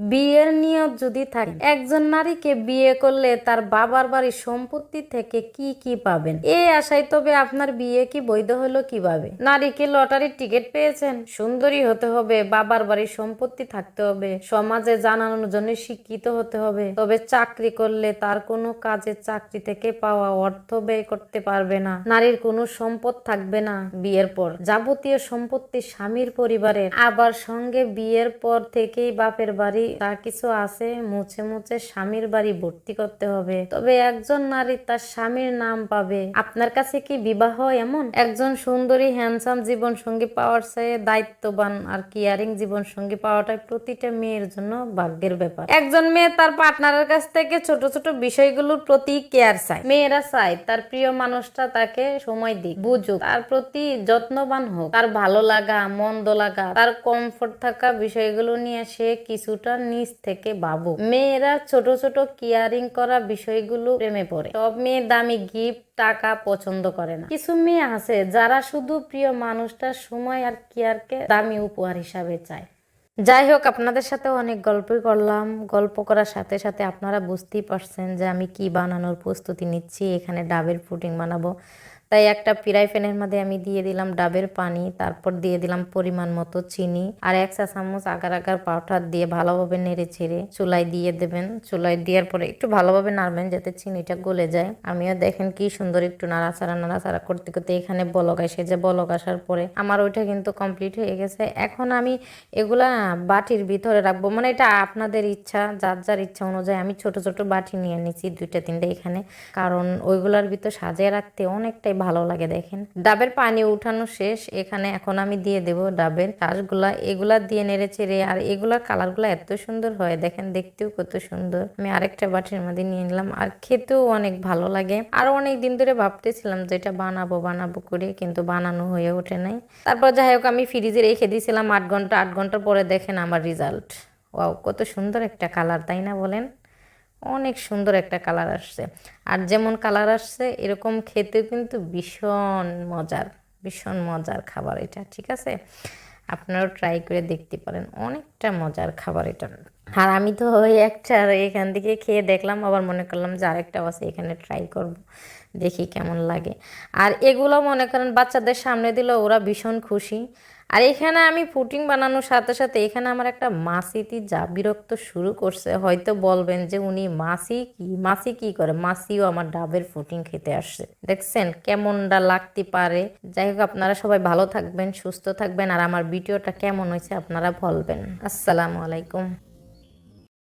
বিয়ের নিয়ত যদি থাকে, একজন নারীকে বিয়ে করলে তার বাবার বাড়ির সম্পত্তি থেকে কি কি পাবেন? এই আশায় তবে আপনার বিয়ে কি বৈধ হলো কীভাবে? নারীকে লটারির টিকিট পেয়েছেন? সুন্দরী হতে হবে, বাবার বাড়ির সম্পত্তি থাকতে হবে, সমাজে জানানোর জন্য শিক্ষিত হতে হবে, তবে চাকরি করলে তার কোনো কাজে চাকরি থেকে পাওয়া অর্থ ব্যয় করতে পারবে না, নারীর কোনো সম্পদ থাকবে না বিয়ের পর। যাবতীয় সম্পত্তি স্বামীর পরিবারের, আবার সঙ্গে বিয়ের পর থেকেই বাপের বাড়ি যা কিছু আছে, মুছে মুছে স্বামীর বাড়ি ভর্তি করতে হবে। তবে একজন নারী তার স্বামীর নাম পাবে। আপনার কাছে কি বিবাহ এমন? একজন সুন্দরী হ্যান্ডসাম জীবন সঙ্গী পাওয়ার চেয়ে দায়িত্ববান আর কেয়ারিং জীবন সঙ্গী পাওয়াটাই প্রতিটা মেয়ের জন্য ভাগ্যের ব্যাপার। একজন মেয়ে তার পার্টনারের কাছ থেকে ছোট ছোট বিষয়গুলোর প্রতি কেয়ার চায়। মেয়েরা চায় তার প্রিয় মানুষটা তাকে সময় দিক, বুঝুক, তার প্রতি যত্নবান হোক। তার ভালো লাগা, মন্দ লাগা, তার কমফোর্ট থাকা বিষয়গুলো নিয়ে সে কিছুটা নিচ থেকে ভাবুক মেয়েরা ছোট ছোট কেয়ারিং করা বিষয়গুলো প্রেমে পড়ে। সব মেয়ে দামি গিফট টাকা পছন্দ করে না। কিছু মেয়ে আছে যারা শুধু প্রিয় মানুষটার সময় আর কেয়ারকে দামি উপহার হিসাবে চায়। যাই হোক, আপনাদের সাথে অনেক গল্পই করলাম। গল্প করার সাথে সাথে আপনারা বুঝতেই পারছেন যে আমি কি বানানোর প্রস্তুতি নিচ্ছি। এখানে ডাবের পুডিং বানাবো। তাই একটা পিরাই প্যানের মধ্যে আমি দিয়ে দিলাম ডাবের পানি, তারপর দিয়ে দিলাম পরিমাণ মতো চিনি আর এক চা চামচ আগার আগার পাউডার দিয়ে ভালোভাবে নেড়ে ছেড়ে চুলায় দিয়ে দেবেন। চুলায় দেওয়ার পরে একটু ভালোভাবে নাড়বেন যাতে চিনিটা গলে যায়। আমিও দেখেন কি সুন্দর একটু নাড়াচাড়া নাড়াচাড়া করতে করতে এখানে বলক আসে। যে বলক আসার পরে আমার ওইটা কিন্তু কমপ্লিট হয়ে গেছে। এখন আমি এগুলা বাটির ভিতরে রাখব। মানে এটা আপনাদের ইচ্ছা, যার যার ইচ্ছা অনুযায়ী আমি ছোট ছোট বাটি নিয়ে নিয়েছি দুইটা, তিনটা এখানে। কারণ ওইগুলার ভিতর সাজিয়ে রাখতে অনেকটাই ভালো লাগে দেখেন। ডাবের পানি উঠানো শেষ, এখানে এখন আমি দিয়ে দেব ডাবের চাষগুলা এগুলা দিয়ে নেড়ে চেড়ে, আর এগুলার কালারগুলো এত সুন্দর হয়, দেখেন দেখতেও কত সুন্দর। আমি আরেকটা বাটির মধ্যে নিয়ে নিলাম, আর খেতেও অনেক ভালো লাগে। আরও অনেক দিন ধরে ভাবতেছিলাম যে এটা বানাবো বানাবো করে, কিন্তু বানানো হয়ে ওঠে নাই। তারপর যাই হোক, আমি ফ্রিজে রেখে দিয়েছিলাম আট ঘণ্টা আট ঘণ্টা পরে দেখেন আমার রেজাল্ট ওয়াও, কত সুন্দর একটা কালার, তাই না বলেন? অনেক সুন্দর একটা কালার আসছে। আর যেমন কালার আসছে, এরকম খেতে কিন্তু ভীষণ মজার ভীষণ মজার খাবার এটা, ঠিক আছে? আপনারাও ট্রাই করে দেখতে পারেন, অনেকটা মজার খাবার এটা। আর আমি তো ওই একটা এখান থেকে খেয়ে দেখলাম, আবার মনে করলাম যে আরেকটা আছে এখানে ট্রাই করব, দেখি কেমন লাগে। আর এগুলো মনে করেন বাচ্চাদের সামনে দিলে ওরা ভীষণ খুশি। আর এখানে আমি পুটিং বানানোর সাথে সাথে এখানে আমার একটা মাসিতি যা বিরক্ত শুরু করছে, হয়তো বলবেন যে উনি মাসি কি মাসি কি করে? মাসিও আমার ডাবের ফুটিং খেতে আসছে। দেখছেন কেমনটা লাগতে পারে। যাই হোক, আপনারা সবাই ভালো থাকবেন, সুস্থ থাকবেন, আর আমার ভিডিওটা কেমন হয়েছে আপনারা বলবেন। আসসালামু আলাইকুম।